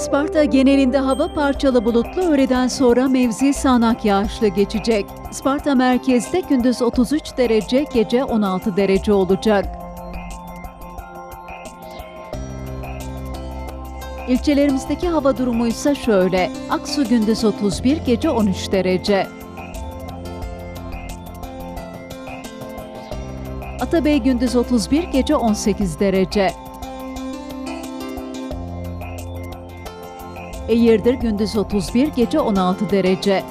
Isparta genelinde hava parçalı bulutlu öğleden sonra mevzi sağanak yağışlı geçecek. Isparta merkezde gündüz 33 derece, gece 16 derece olacak. İlçelerimizdeki hava durumu ise şöyle. Aksu gündüz 31, gece 13 derece. Atabey gündüz 31, gece 18 derece. Eğirdir gündüz 31, gece 16 derece.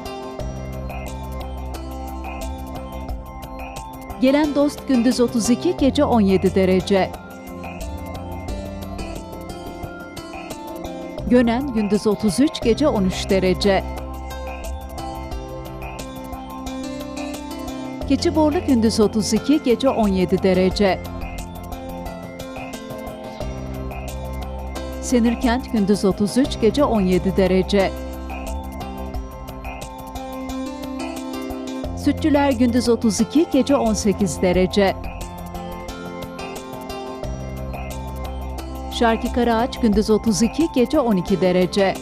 Gelen dost gündüz 32, gece 17 derece. Gönen gündüz 33, gece 13 derece. Keçiborlu gündüz 32, gece 17 derece. Senirkent gündüz 33, gece 17 derece. Sütçüler gündüz 32, gece 18 derece. Şarkı Karaağaç gündüz 32, gece 12 derece.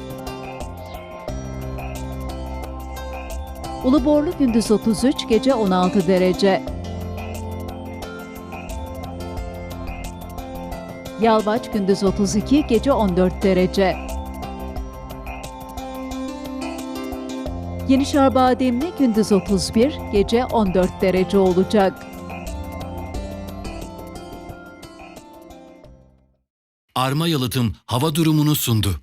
Uluborlu gündüz 33, gece 16 derece. Yalvaç gündüz 32, gece 14 derece. Yenişehir Bademli gündüz 31, gece 14 derece olacak. Arma Yalıtım hava durumunu sundu.